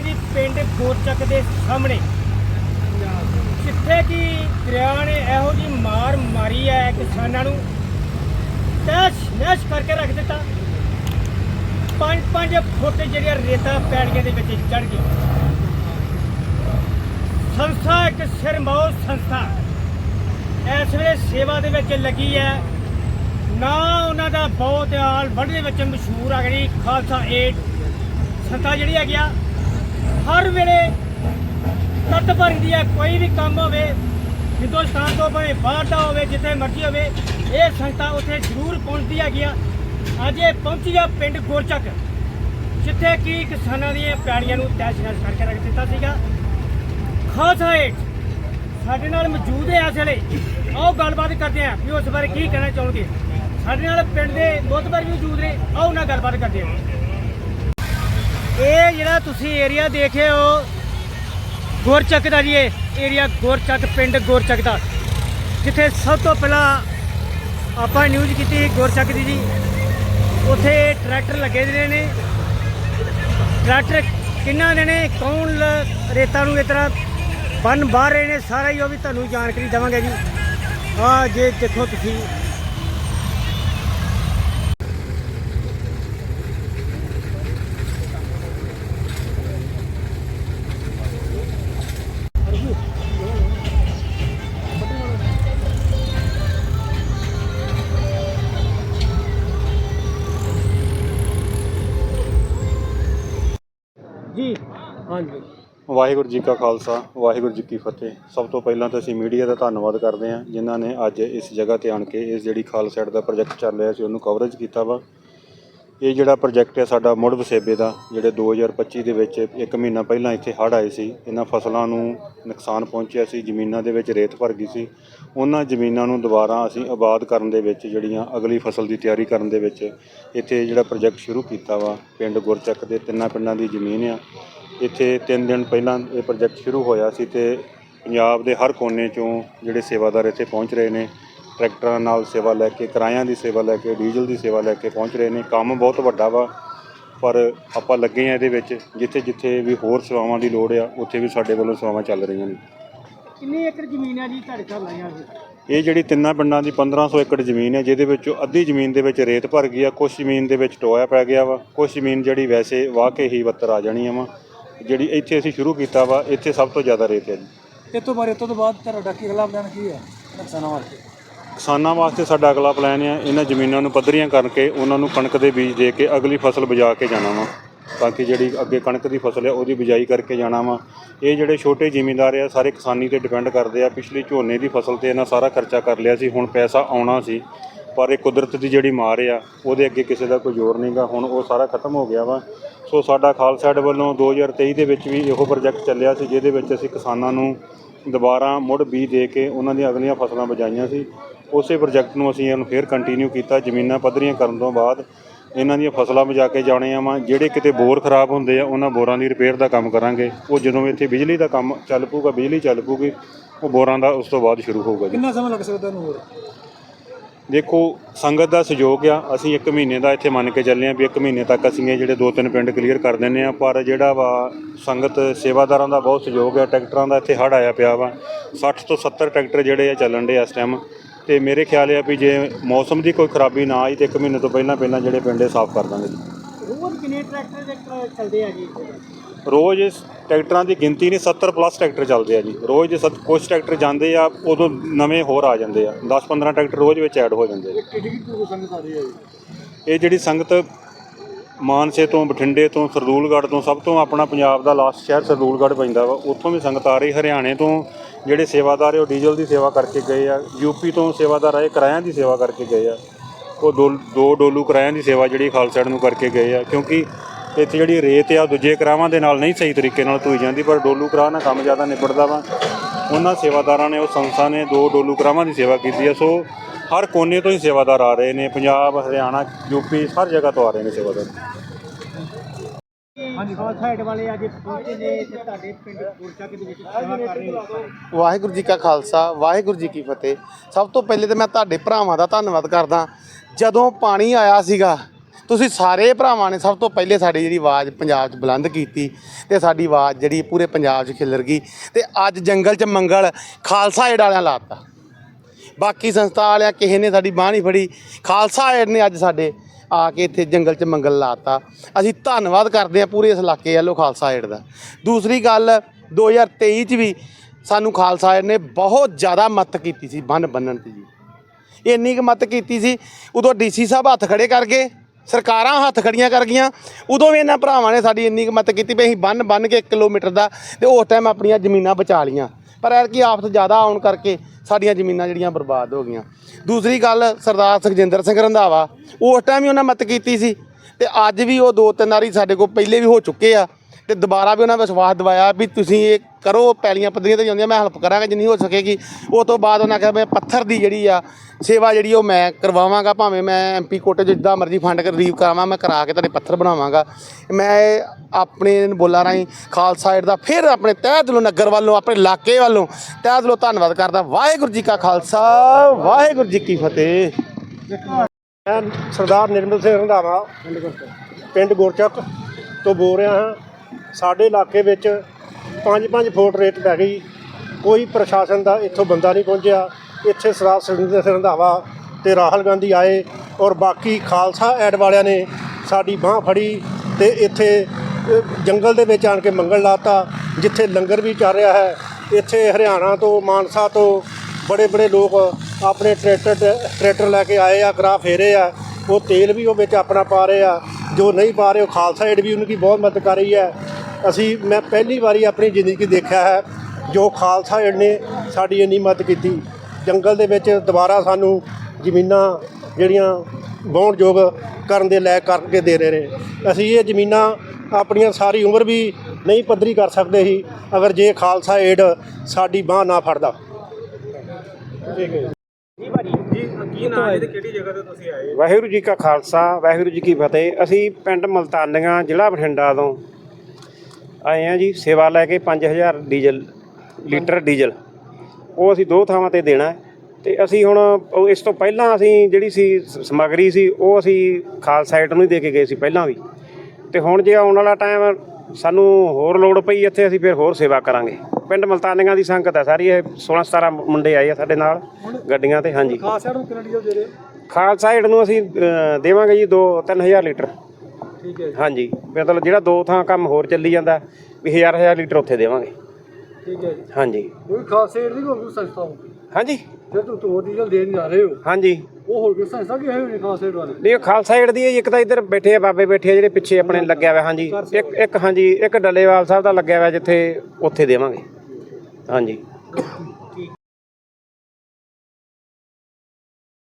ਜੀ ਪਿੰਡ ਗੋਰਚੱਕ ਦੇ ਸਾਹਮਣੇ। ਜਿੱਥੇ ਕਿ ਦਰਿਆ ਨੇ ਇਹੋ ਜੀ ਮਾਰ ਮਾਰੀ ਹੈ ਕਿਸਾਨਾਂ ਨੂੰ। ਤੈਸ਼ ਨੈਸ਼ ਕਰਕੇ ਰੱਖ ਦਿੱਤਾ। ਪੰਜ ਪੰਜ ਫੁੱਟ ਜਿਹੜੀਆਂ ਰੇਤਾ ਪੈੜੀਆਂ ਦੇ ਵਿੱਚ ਚੜ ਗਈ ਸੰਸਥਾ ਇੱਕ ਸਿਰਮੌਰ ਸੰਸਥਾ। ਇਸ ਵੇਲੇ ਸੇਵਾ ਦੇ ਵਿੱਚ ਲੱਗੀ ਹੈ। ਨਾ ਉਹਨਾਂ ਦਾ ਬਹੁਤ ਹਾਲ ਵੱਡ ਦੇ ਵਿੱਚ ਮਸ਼ਹੂਰ ਆ ਗਈ ਖਾਲਸਾ ਏਡ ਸੰਸਥਾ ਜਿਹੜੀ ਹੈਗੀ ਆ। ਹਰ ਵੇਲੇ ਤੱਤ ਭਰਦੀ ਹੈ ਕੋਈ ਵੀ ਕੰਮ ਹੋਵੇ ਹਿੰਦੁਸਤਾਨ ਤੋਂ ਭਾਵੇਂ ਬਾਹਰ ਦਾ ਹੋਵੇ, ਜਿੱਥੇ ਮਰਜ਼ੀ ਹੋਵੇ, ਇਹ ਸੰਸਥਾ ਉੱਥੇ ਜ਼ਰੂਰ ਪਹੁੰਚਦੀ ਹੈਗੀ ਆ। ਅੱਜ ਇਹ ਪਹੁੰਚੀ ਆ ਪਿੰਡ ਗੋਰਚੱਕ, ਜਿੱਥੇ ਕਿ ਕਿਸਾਨਾਂ ਦੀਆਂ ਪੈੜੀਆਂ ਨੂੰ ਤਹਿਸ-ਨਹਿਸ ਕਰਕੇ ਰੱਖ ਦਿੱਤਾ ਸੀਗਾ। ਖਾਲਸਾ ਏਡ ਸਾਡੇ ਨਾਲ ਮੌਜੂਦ ਹੈ ਇਸ ਵੇਲੇ। ਆਓ ਗੱਲਬਾਤ ਕਰਦੇ ਹਾਂ ਵੀ ਉਸ ਬਾਰੇ ਕੀ ਕਹਿਣਾ ਚਾਹੋਗੇ। ਸਾਡੇ ਨਾਲ ਪਿੰਡ ਦੇ ਮੋਤਬਰ ਵੀ ਮੌਜੂਦ ਨੇ, ਆਓ ਨਾਲ ਗੱਲਬਾਤ ਕਰਦੇ ਹਾਂ। ਇਹ ਜਿਹੜਾ ਤੁਸੀਂ ਏਰੀਆ ਦੇਖੇ ਹੋ, ਗੋਰਚੱਕ ਦਾ ਜੀ ਇਹ ਏਰੀਆ ਗੋਰਚੱਕ, ਪਿੰਡ ਗੋਰਚੱਕ ਦਾ। ਜਿੱਥੇ ਸਭ ਤੋਂ ਪਹਿਲਾਂ ਆਪਾਂ ਨਿਊਜ਼ ਕੀਤੀ ਗੋਰਚੱਕ ਦੀ ਜੀ। ਉੱਥੇ ਟਰੈਕਟਰ ਲੱਗੇ ਦੇ ਨੇ। ਟਰੈਕਟਰ ਕਿੰਨਾ ਦੇ ਨੇ, ਕੌਣ ਲ- ਰੇਤਾ ਨੂੰ ਇਸ ਤਰ੍ਹਾਂ ਬੰਨ ਬਾਹਰ ਰਹੇ ਨੇ, ਸਾਰਾ ਹੀ ਉਹ ਵੀ ਤੁਹਾਨੂੰ ਜਾਣਕਾਰੀ ਦੇਵਾਂਗੇ ਜੀ। ਆ ਜੇ ਦੇਖੋ ਤੁਸੀਂ। ਹਾਂਜੀ। ਵਾਹਿਗੁਰੂ ਜੀ ਕਾ ਖਾਲਸਾ, ਵਾਹਿਗੁਰੂ ਜੀ ਕੀ ਫਤਿਹ। ਸਭ ਤੋਂ ਪਹਿਲਾਂ ਤਾਂ ਅਸੀਂ ਮੀਡੀਆ ਦਾ ਧੰਨਵਾਦ ਕਰਦੇ ਹਾਂ, ਜਿਨ੍ਹਾਂ ਨੇ ਅੱਜ ਇਸ ਜਗ੍ਹਾ ਤੇ ਆਣ ਕੇ ਇਸ ਜਿਹੜੀ ਖਾਲਸਾ ਏਡ ਦਾ ਪ੍ਰੋਜੈਕਟ ਚੱਲ ਰਿਹਾ ਸੀ, ਉਹਨੂੰ ਕਵਰੇਜ ਕੀਤਾ ਵਾ। ਇਹ ਜਿਹੜਾ ਪ੍ਰੋਜੈਕਟ ਹੈ ਸਾਡਾ ਮੁੜ ਵਸੇਬੇ ਦਾ, ਜਿਹੜੇ 2025 ਦੇ ਵਿੱਚ ਇੱਕ ਮਹੀਨਾ ਪਹਿਲਾਂ ਇੱਥੇ ਹੜ੍ਹ ਆਏ ਸੀ, ਇਹਨਾਂ ਫਸਲਾਂ ਨੂੰ ਨੁਕਸਾਨ ਪਹੁੰਚਿਆ ਸੀ, ਜ਼ਮੀਨਾਂ ਦੇ ਵਿੱਚ ਰੇਤ ਭਰ ਗਈ ਸੀ। ਉਹਨਾਂ ਜ਼ਮੀਨਾਂ ਨੂੰ ਦੁਬਾਰਾ ਅਸੀਂ ਆਬਾਦ ਕਰਨ ਦੇ ਵਿੱਚ ਜਿਹੜੀਆਂ ਅਗਲੀ ਫਸਲ ਦੀ ਤਿਆਰੀ ਕਰਨ ਦੇ ਵਿੱਚ ਇੱਥੇ ਜਿਹੜਾ ਪ੍ਰੋਜੈਕਟ ਸ਼ੁਰੂ ਕੀਤਾ ਵਾ, ਪਿੰਡ ਗੁਰਚੱਕ ਦੇ ਤਿੰਨਾਂ ਪਿੰਡਾਂ ਦੀ ਜ਼ਮੀਨ ਆ। ਇੱਥੇ 3 ਦਿਨ ਪਹਿਲਾਂ ਇਹ ਪ੍ਰੋਜੈਕਟ ਸ਼ੁਰੂ ਹੋਇਆ ਸੀ ਤੇ ਪੰਜਾਬ ਦੇ ਹਰ ਕੋਨੇ ਚੋਂ ਜਿਹੜੇ ਸੇਵਾਦਾਰ ਇੱਥੇ ਪਹੁੰਚ ਰਹੇ ਨੇ ਟਰੈਕਟਰਾਂ ਨਾਲ ਸੇਵਾ ਲੈ ਕੇ ਕਿਰਾਇਆਂ ਦੀ ਸੇਵਾ ਲੈ ਕੇ ਡੀਜ਼ਲ ਦੀ ਸੇਵਾ ਲੈ ਕੇ ਪਹੁੰਚ ਰਹੇ ਨੇ। ਕੰਮ ਬਹੁਤ ਵੱਡਾ ਵਾ ਪਰ ਆਪਾਂ ਲੱਗੇ ਆ ਇਹਦੇ ਵਿੱਚ ਜਿੱਥੇ ਜਿੱਥੇ ਵੀ ਹੋਰ ਸੇਵਾਵਾਂ ਦੀ ਲੋੜ ਆ ਉੱਥੇ ਵੀ ਸਾਡੇ ਵੱਲੋਂ ਸੇਵਾਵਾਂ ਚੱਲ ਰਹੀਆਂ ਨੇ। ਕਿੰਨੀ ਏਕੜ ਜ਼ਮੀਨ ਹੈ ਜੀ ਤੁਹਾਡੇ ਘਰ ਲਾਈਆਂ ਸੀ ਇਹ ਜਿਹੜੀ ਤਿੰਨਾਂ ਪਿੰਡਾਂ ਦੀ 1500 ਏਕੜ ਜ਼ਮੀਨ ਹੈ ਜਿਹਦੇ ਵਿੱਚੋਂ ਅੱਧੀ ਜ਼ਮੀਨ ਦੇ ਵਿੱਚ ਰੇਤ ਭਰ ਗਈ ਆ ਕੁਝ ਜ਼ਮੀਨ ਦੇ ਵਿੱਚ ਟੋਇਆ ਪੈ ਗਿਆ ਵਾ ਕੁਝ ਜ਼ਮੀਨ ਜਿਹੜੀ ਵੈਸੇ ਕੇ ਹੀ ਵੱਤਰ ਆ ਜਾਣੀ ਆ ਵਾ। ਜਿਹੜੀ ਇੱਥੇ ਅਸੀਂ ਸ਼ੁਰੂ ਕੀਤਾ ਵਾ ਇੱਥੇ ਸਭ ਤੋਂ ਜ਼ਿਆਦਾ ਰੇਤ ਹੈ ਜੀ। ਇਹ ਤੋਂ ਬਾਅਦ ਇਹ ਤੋਂ ਬਾਅਦ ਤੁਹਾਡਾ ਕੀ ਅਗਲਾ ਪਲਾਨ ਕੀ ਹੈ? ਨੁਕਸਾਨਾਂ ਵਾਸਤੇ। ਕਿਸਾਨਾਂ ਵਾਸਤੇ ਸਾਡਾ ਅਗਲਾ ਪਲਾਨ ਹੈ ਇਹਨਾਂ ਜ਼ਮੀਨਾਂ ਨੂੰ ਪੱਧਰੀਆਂ ਕਰਕੇ ਉਹਨਾਂ ਨੂੰ ਕਣਕ ਦੇ ਬੀਜ ਦੇ ਕੇ ਅਗਲੀ ਫਸਲ ਬਜਾ ਕੇ ਜਾਣਾ ਵਾ। ਤਾਂ ਕਿ ਜਿਹੜੀ ਅੱਗੇ ਕਣਕ ਦੀ ਫਸਲ ਹੈ ਉਹਦੀ ਬਿਜਾਈ ਕਰਕੇ ਜਾਣਾ ਵਾ। ਇਹ ਜਿਹੜੇ ਛੋਟੇ ਜ਼ਿਮੀਂਦਾਰ ਆ ਸਾਰੇ ਕਿਸਾਨੀ ਤੇ ਡਿਪੈਂਡ ਕਰਦੇ ਆ। ਪਿਛਲੀ ਝੋਨੇ ਦੀ ਫਸਲ ਤੇ ਇਹਨਾਂ ਸਾਰਾ ਖਰਚਾ ਕਰ ਲਿਆ ਸੀ ਹੁਣ ਪੈਸਾ ਆਉਣਾ ਸੀ। ਪਰ ਇਹ ਕੁਦਰਤ ਦੀ ਜਿਹੜੀ ਮਾਰ ਆ ਉਹਦੇ ਅੱਗੇ ਕਿਸੇ ਦਾ ਕੋਈ ਜ਼ੋਰ ਨਹੀਂਗਾ ਹੁਣ ਉਹ ਸਾਰਾ ਖਤਮ ਹੋ ਗਿਆ ਵਾ। ਸੋ ਸਾਡਾ ਖਾਲਸਾ ਏਡ ਵੱਲੋਂ 2023 ਦੇ ਵਿੱਚ ਵੀ ਇਹੋ ਪ੍ਰੋਜੈਕਟ ਚੱਲਿਆ ਸੀ, ਜਿਹਦੇ ਵਿੱਚ ਅਸੀਂ ਕਿਸਾਨਾਂ ਨੂੰ ਦੁਬਾਰਾ ਮੁੜ ਬੀਜ ਦੇ ਕੇ ਉਹਨਾਂ ਦੀਆਂ ਅਗਲੀਆਂ ਫਸਲਾਂ ਬਜਾਈਆਂ ਸੀ। ਉਸੇ ਪ੍ਰੋਜੈਕਟ ਨੂੰ ਅਸੀਂ ਇਹਨੂੰ ਫੇਰ ਕੰਟੀਨਿਊ ਕੀਤਾ, ਜ਼ਮੀਨਾਂ ਪੱਧਰੀਆਂ ਕਰਨ ਤੋਂ ਬਾਅਦ ਇਹਨਾਂ ਦੀਆਂ ਫਸਲਾਂ ਬਜਾ ਕੇ ਜਾਣੇ ਆ ਵਾ ਜਿਹੜੇ ਕਿਤੇ ਬੋਰ ਖਰਾਬ ਹੁੰਦੇ ਆ, ਉਹਨਾਂ ਬੋਰਾਂ ਦੀ ਰਿਪੇਅਰ ਦਾ ਕੰਮ ਕਰਾਂਗੇ। ਉਹ ਜਦੋਂ ਇੱਥੇ ਬਿਜਲੀ ਦਾ ਕੰਮ ਚੱਲ ਪੂਗਾ ਬਿਜਲੀ ਚੱਲ ਪੂਗੀ ਉਹ ਬੋਰਾਂ ਦਾ ਉਸ ਤੋਂ ਬਾਅਦ ਸ਼ੁਰੂ ਹੋਊਗਾ ਜੀ। ਕਿੰਨਾ ਸਮਾਂ ਲੱਗ ਸਕਦਾ ਇਹਨੂੰ ਹੋਰ? ਦੇਖੋ, ਸੰਗਤ ਦਾ ਸਹਿਯੋਗ ਆ। ਅਸੀਂ 1 ਮਹੀਨੇ ਦਾ ਇੱਥੇ ਮੰਨ ਕੇ ਚੱਲੇ ਆ ਵੀ 1 ਮਹੀਨੇ ਤੱਕ ਅਸੀਂ ਇਹ ਜਿਹੜੇ ਦੋ ਤਿੰਨ ਪਿੰਡ ਕਲੀਅਰ ਕਰ ਦਿੰਨੇ ਆ। ਪਰ ਜਿਹੜਾ ਵਾ ਸੰਗਤ ਸੇਵਾਦਾਰਾਂ ਦਾ ਬਹੁਤ ਸਹਿਯੋਗ ਆ। ਟਰੈਕਟਰਾਂ ਦਾ ਇੱਥੇ ਹੜ ਆਇਆ ਪਿਆ ਵਾ। 60 ਤੋਂ 70 ਟਰੈਕਟਰ ਜਿਹੜੇ ਆ ਚੱਲਣ ਦੇ ਇਸ ਟਾਈਮ ਤੇ ਮੇਰੇ ਖਿਆਲ ਆ ਵੀ ਜੇ ਮੌਸਮ ਦੀ ਕੋਈ ਖਰਾਬੀ ਨਾ ਆਈ ਤੇ 1 ਮਹੀਨੇ ਤੋਂ ਪਹਿਲਾਂ ਪਹਿਲਾਂ ਜਿਹੜੇ ਪਿੰਡ ਇਹ ਸਾਫ਼ ਕਰ ਦਾਂਗੇ ਜੀ। ਰੋਜ਼ ਕਿੰਨੇ ਟਰੈਕਟਰ ਚੱਲਦੇ ਆ ਜੀ ਰੋਜ਼ ਇਸ ਟਰੈਕਟਰਾਂ ਦੀ ਗਿਣਤੀ ਨਹੀਂ 70 ਪਲੱਸ ਟਰੈਕਟਰ ਚੱਲਦੇ ਆ ਜੀ। ਰੋਜ਼ ਜੇ ਸੱਤ ਕੁਝ ਟਰੈਕਟਰ ਜਾਂਦੇ ਆ ਉਦੋਂ ਨਵੇਂ ਹੋਰ ਆ ਜਾਂਦੇ ਆ। 10 15 ਟਰੈਕਟਰ ਰੋਜ਼ ਵਿੱਚ ਐਡ ਹੋ ਜਾਂਦੇ ਆ ਕਿਹੜੀ ਕਿਹੜੀ ਸੰਗਤ ਆ ਰਹੀ ਹੈ ਜੀ? ਇਹ ਜਿਹੜੀ ਸੰਗਤ ਮਾਨਸੇ ਤੋਂ ਬਠਿੰਡੇ ਤੋਂ ਸਰਦੂਲਗੜ੍ਹ ਤੋਂ ਸਭ ਤੋਂ ਆਪਣਾ ਪੰਜਾਬ ਦਾ ਲਾਸਟ ਸ਼ਹਿਰ ਸਰਦੂਲਗੜ੍ਹ ਪੈਂਦਾ ਵਾ ਉੱਥੋਂ ਵੀ ਸੰਗਤ ਆ ਰਹੀ ਹਰਿਆਣੇ ਤੋਂ ਜਿਹੜੇ ਸੇਵਾਦਾਰ ਉਹ ਡੀਜ਼ਲ ਦੀ ਸੇਵਾ ਕਰਕੇ ਗਏ ਆ ਯੂਪੀ ਤੋਂ ਸੇਵਾਦਾਰ ਆਏ ਕਿਰਾਇਆਂ ਦੀ ਸੇਵਾ ਕਰਕੇ ਗਏ ਆ। ਉਹ ਦੋ ਦੋ ਡੋਲੂ ਕਿਰਾਇਆਂ ਦੀ ਸੇਵਾ ਜਿਹੜੀ ਖਾਲਸਾ ਏਡ ਨੂੰ ਕਰਕੇ ਗਏ ਆ ਕਿਉਂਕਿ ਇੱਥੇ ਜਿਹੜੀ ਰੇਤ ਆ ਉਹ ਦੂਜੇ ਕਰਾਵਾਂ ਦੇ ਨਾਲ ਨਹੀਂ ਸਹੀ ਤਰੀਕੇ ਨਾਲ ਧੋਈ ਜਾਂਦੀ ਪਰ ਡੋਲੂ ਕਰਾਹ ਨਾਲ ਕੰਮ ਜ਼ਿਆਦਾ ਨਿਬੜਦਾ ਵਾ। ਉਹਨਾਂ ਸੇਵਾਦਾਰਾਂ ਨੇ ਉਹ ਸੰਸਥਾ ਨੇ ਦੋ ਡੋਲੂ ਕਰਾਵਾਂ ਦੀ ਸੇਵਾ ਕੀਤੀ ਆ। ਸੋ ਹਰ ਕੋਨੇ ਤੋਂ ਹੀ ਸੇਵਾਦਾਰ ਆ ਰਹੇ ਨੇ। ਪੰਜਾਬ ਹਰਿਆਣਾ ਯੂਪੀ ਹਰ ਜਗ੍ਹਾ ਤੋਂ ਆ ਰਹੇ ਨੇ ਸੇਵਾਦਾਰ। ਹਾਂਜੀ ਸਾਈਡ ਵਾਲੇ ਅੱਜ ਪਹੁੰਚੇ ਨੇ ਤੇ ਤੁਹਾਡੇ ਪਿੰਡ ਗੁਰਚੱਕ ਦੇ ਵਿੱਚ ਸੇਵਾ ਕਰ ਰਹੇ ਵਾਹਿਗੁਰੂ ਜੀ ਕਾ ਖਾਲਸਾ ਵਾਹਿਗੁਰੂ ਜੀ ਕੀ ਫਤਿਹ। ਸਭ ਤੋਂ ਪਹਿਲੇ ਤੇ ਮੈਂ ਤੁਹਾਡੇ ਭਰਾਵਾਂ ਦਾ ਧੰਨਵਾਦ ਕਰਦਾ। ਜਦੋਂ ਪਾਣੀ ਆਇਆ ਸੀਗਾ ਤੁਸੀਂ ਸਾਰੇ ਭਰਾਵਾਂ ਨੇ ਸਭ ਤੋਂ ਪਹਿਲੇ ਸਾਡੀ ਜਿਹੜੀ ਆਵਾਜ਼ ਪੰਜਾਬ 'ਚ ਬੁਲੰਦ ਕੀਤੀ ਤੇ ਸਾਡੀ ਆਵਾਜ਼ ਜਿਹੜੀ ਪੂਰੇ ਪੰਜਾਬ 'ਚ ਖਿਲਰ ਗਈ ਤੇ ਅੱਜ ਜੰਗਲ 'ਚ ਮੰਗਲ ਖਾਲਸਾ ਏਡ ਵਾਲਿਆਂ ਲਾਤਾ। ਬਾਕੀ ਸੰਸਥਾ ਵਾਲਿਆਂ ਕਿਸੇ ਨੇ ਸਾਡੀ ਬਾਂਹ ਨਹੀਂ ਫੜੀ। ਖਾਲਸਾ ਏਡ ਨੇ ਅੱਜ ਸਾਡੇ ਆ ਕੇ ਇੱਥੇ ਜੰਗਲ 'ਚ ਮੰਗਲ ਲਾਤਾ। ਅਸੀਂ ਧੰਨਵਾਦ ਕਰਦੇ ਹਾਂ ਪੂਰੇ ਇਸ ਇਲਾਕੇ ਵੱਲੋਂ ਖਾਲਸਾ ਏਡ ਦਾ। ਦੂਸਰੀ ਗੱਲ 2023 'ਚ ਵੀ ਸਾਨੂੰ ਖਾਲਸਾ ਏਡ ਨੇ ਬਹੁਤ ਜ਼ਿਆਦਾ ਮਦਦ ਕੀਤੀ ਸੀ ਬੰਨ ਬੰਨਣ ਤੇ ਜੀ। ਇੰਨੀ ਕੁ ਮਦਦ ਕੀਤੀ ਸੀ, ਉਦੋਂ ਡੀਸੀ ਸਾਹਿਬ ਹੱਥ ਖੜੇ ਕਰ ਗਏ। ਸਰਕਾਰਾਂ ਹੱਥ ਖੜੀਆਂ ਕਰ ਗਈਆਂ। ਉਦੋਂ ਵੀ ਇਹਨਾਂ ਭਰਾਵਾਂ ਨੇ ਸਾਡੀ ਇੰਨੀ ਕੁ ਮਦਦ ਕੀਤੀ ਵੀ ਅਸੀਂ ਬੰਨ ਬੰਨ ਕੇ 1 ਕਿਲੋਮੀਟਰ ਦਾ ਤੇ ਉਸ ਟਾਈਮ ਆਪਣੀਆਂ ਜ਼ਮੀਨਾਂ ਬਚਾ ਲੀਆਂ ਪਰ ਐਰ ਐਤਕੀ ਆਫਤ ਜ਼ਿਆਦਾ ਆਉਣ ਕਰਕੇ ਸਾਡੀਆਂ ਜ਼ਮੀਨਾਂ ਜਿਹੜੀਆਂ ਬਰਬਾਦ ਹੋ ਗਈਆਂ। ਦੂਸਰੀ ਗੱਲ ਸਰਦਾਰ ਸੁਖਜਿੰਦਰ ਸਿੰਘ ਰੰਧਾਵਾ, ਉਸ ਟਾਈਮ ਵੀ ਉਹਨਾਂ ਮਦਦ ਕੀਤੀ ਸੀ ਤੇ ਅੱਜ ਵੀ ਉਹ ਦੋ ਤਿੰਨ ਵਾਰੀ ਸਾਡੇ ਕੋਲ ਪਹਿਲੇ ਵੀ ਹੋ ਚੁੱਕੇ ਆ। ਤੇ ਦੁਬਾਰਾ ਵੀ ਉਹਨਾਂ ਵਿਸ਼ਵਾਸ ਦਿਵਾਇਆ ਵੀ ਤੁਸੀਂ ਇਹ ਕਰੋ, ਪੈਲੀਆਂ ਪੱਧਰੀਆਂ ਤੇ ਜਾਂਦੀਆਂ, ਮੈਂ ਹੈਲਪ ਕਰਾਂਗਾ, ਜਿੰਨੀ ਹੋ ਸਕੇਗੀ ਉਸ ਤੋਂ ਬਾਅਦ ਉਹਨਾਂ ਕਿਹਾ ਮੈਂ ਪੱਥਰ ਦੀ ਜਿਹੜੀ ਆ ਸੇਵਾ ਜਿਹੜੀ ਉਹ ਮੈਂ ਕਰਵਾਵਾਂਗਾ, ਭਾਵੇਂ ਮੈਂ ਐਮਪੀ ਕੋਟੇ 'ਚ ਜਿੱਦਾਂ ਮਰਜ਼ੀ ਫੰਡ ਕਰ ਰੀਵ ਕਰਾਵਾਂ, ਮੈਂ ਕਰਾ ਕੇ ਤੁਹਾਡੇ ਪੱਥਰ ਬਣਾਵਾਂਗਾ। ਮੈਂ ਆਪਣੇ ਬੋਲਾਂ ਰਾਹੀਂ ਖਾਲਸਾ ਏਡ ਦਾ ਫਿਰ ਆਪਣੇ ਤਹਿ ਦਿਲੋਂ ਨਗਰ ਵੱਲੋਂ, ਆਪਣੇ ਇਲਾਕੇ ਵੱਲੋਂ ਤਹਿ ਦਿਲੋਂ ਧੰਨਵਾਦ ਕਰਦਾ, ਵਾਹਿਗੁਰੂ ਜੀ ਕਾ ਖਾਲਸਾ, ਵਾਹਿਗੁਰੂ ਜੀ ਕੀ ਫਤਿਹ। ਮੈਂ ਸਰਦਾਰ ਨਿਰਮਲ ਸਿੰਘ ਰੰਧਾਵਾ, ਪਿੰਡ ਗੁਰਚੱਕ ਤੋਂ ਬੋਲ ਰਿਹਾ ਹਾਂ। ਸਾਡੇ ਇਲਾਕੇ ਵਿੱਚ 5-5 ਫੁੱਟ ਰੇਤ ਪੈ ਗਈ। ਕੋਈ ਪ੍ਰਸ਼ਾਸਨ ਦਾ ਇੱਥੋਂ ਬੰਦਾ ਨਹੀਂ ਪਹੁੰਚਿਆ। ਇੱਥੇ ਸ਼ਰਾਬ ਸੁਰਿੰਦਰ ਰੰਧਾਵਾ ਤੇ ਰਾਹੁਲ ਗਾਂਧੀ ਆਏ ਔਰ ਬਾਕੀ ਖਾਲਸਾ ਐਡ ਵਾਲਿਆਂ ਨੇ ਸਾਡੀ ਬਾਹ ਫੜੀ ਤੇ ਇੱਥੇ ਜੰਗਲ ਦੇ ਵਿੱਚ ਆਣ ਕੇ ਮੰਗਲ ਲਾਤਾ, ਜਿੱਥੇ ਲੰਗਰ ਵੀ ਚੱਲ ਰਿਹਾ ਹੈ। ਇੱਥੇ ਹਰਿਆਣਾ ਤੋਂ, ਮਾਨਸਾ ਤੋਂ ਬੜੇ ਬੜੇ ਲੋਕ ਆਪਣੇ ਟਰੈਕਟਰ ਟਰੈਕਟਰ ਲੈ ਕੇ ਆਏ ਆ ਗਰਾ ਫੇਰੇ ਆ। ਉਹ ਤੇਲ ਵੀ ਉਹ ਵਿੱਚ ਆਪਣਾ ਪਾ ਰਹੇ ਆ। ਜੋ ਨਹੀਂ ਪਾ ਰਹੇ ਉਹ ਖਾਲਸਾ ਏਡ ਵੀ ਉਹਨਾਂ ਦੀ ਬਹੁਤ ਮਦਦ ਕਰ ਰਹੀ ਹੈ। ਅਸੀਂ, ਮੈਂ ਪਹਿਲੀ ਵਾਰੀ ਆਪਣੀ ਜ਼ਿੰਦਗੀ ਦੇਖਿਆ ਹੈ, ਜੋ ਖਾਲਸਾ ਏਡ ਨੇ ਸਾਡੀ ਇੰਨੀ ਮਦਦ ਕੀਤੀ। ਜੰਗਲ ਦੇ ਵਿੱਚ ਦੁਬਾਰਾ ਸਾਨੂੰ ਜ਼ਮੀਨਾਂ ਜਿਹੜੀਆਂ ਵਾਹੁਣ ਯੋਗ ਕਰਨ ਦੇ ਲਾਇਕ ਕਰਕੇ ਦੇ ਰਹੇ ਨੇ। ਅਸੀਂ ਇਹ ਜ਼ਮੀਨਾਂ ਆਪਣੀਆਂ ਸਾਰੀ ਉਮਰ ਵੀ ਨਹੀਂ ਪੱਧਰੀ ਕਰ ਸਕਦੇ ਸੀ, ਅਗਰ ਜੇ ਖਾਲਸਾ ਏਡ ਸਾਡੀ ਬਾਹ ਨਾ ਫੜਦਾ। ਵਾਹਿਗੁਰੂ ਜੀ ਕਾ ਖਾਲਸਾ ਵਾਹਿਗੁਰੂ ਜੀ ਕੀ ਫਤਿਹ। ਅਸੀਂ ਪਿੰਡ ਮਲਤਾਨੀਆਂ ਜ਼ਿਲ੍ਹਾ ਬਠਿੰਡਾ ਤੋਂ ਆਏ ਆ ਜੀ। ਸੇਵਾ ਲੈ ਕੇ 5000 ਡੀਜ਼ਲ ਲੀਟਰ ਡੀਜ਼ਲ। ਉਹ ਅਸੀਂ ਦੋ ਥਾਵਾਂ ਤੇ ਦੇਣਾ ਹੈ। ਤੇ ਅਸੀਂ ਹੁਣ ਇਸ ਤੋਂ ਪਹਿਲਾਂ ਅਸੀਂ ਜਿਹੜੀ ਸੀ ਸਮੱਗਰੀ ਸੀ ਉਹ ਅਸੀਂ ਖਾਲਸਾ ਏਡ ਨੂੰ ਹੀ ਦੇ ਕੇ ਗਏ ਸੀ ਪਹਿਲਾਂ ਵੀ। ਤੇ ਹੁਣ ਜੇ ਆਉਣ ਵਾਲਾ ਟਾਈਮ ਸਾਨੂੰ ਹੋਰ ਲੋੜ ਪਈ ਇੱਥੇ ਅਸੀਂ ਫਿਰ ਹੋਰ ਸੇਵਾ ਕਰਾਂਗੇ। ਪਿੰਡ ਮਲਤਾਨੀਆਂ ਦੀ ਸੰਗਤ ਹੈ ਸਾਰੀ ਇਹ 16 17 ਮੁੰਡੇ ਆਏ ਆ ਸਾਡੇ ਨਾਲ ਗੱਡੀਆਂ ਤੇ ਹਾਂਜੀ। ਖਾਲਸਾ ਨੂੰ ਕਿੰਨਾ ਡੀਜ਼ਲ ਦੇ ਰਹੇ? ਹੋ? ਖਾਲਸਾ ਏਡ ਨੂੰ ਅਸੀਂ ਅ, ਦੇਵਾਂਗੇ ਜੀ 2 3000 ਲੀਟਰ। ਠੀਕ ਹੈ ਜੀ, ਹਾਂਜੀ ਮਤਲਬ ਜਿਹੜਾ ਦੋ ਥਾਂ ਕੰਮ ਹੋਰ ਚੱਲੀ ਜਾਂਦਾ ਵੀ ਹਜ਼ਾਰ ਹਜ਼ਾਰ ਲੀਟਰ ਉੱਥੇ ਦੇਵਾਂਗੇ। ਠੀਕ ਹੈ ਜੀ। ਹਾਂਜੀ। ਕੋਈ ਏਡ ਦੀ ਕੋਈ ਸੰਸਥਾ ਹੋ ਹਾਂਜੀ। ਜੇ ਤੂੰ ਤੋ ਡੀਜ਼ਲ ਦੇਣ ਜਾ ਰਹੇ ਹੋ। ਹਾਂਜੀ। ਉਹ ਹੋਰ ਕੋਈ ਸੰਸਥਾ ਕਿ ਹੈ ਨਹੀਂ ਖਾਲਸੇ ਏਡ ਵਾਲੇ? ਨਹੀਂ ਉਹ ਖਾਲਸਾ ਏਡ ਦੀ ਹੈ ਜੀ, ਇੱਕ ਤਾਂ ਇੱਧਰ ਬੈਠੇ ਆ ਬਾਬੇ ਬੈਠੇ ਆ ਜਿਹੜੇ ਪਿੱਛੇ ਆਪਣੇ ਲੱਗਿਆ ਹੋਇਆ ਹਾਂਜੀ। ਇੱਕ ਇੱਕ ਹਾਂਜੀ ਇੱਕ ਡੱਲੇਵਾਲ ਸਾਹਿਬ ਦਾ ਲੱਗਿਆ ਹੋਇਆ ਜਿੱਥੇ ਉੱਥੇ ਦੇਵਾਂਗੇ। ਹਾਂਜੀ।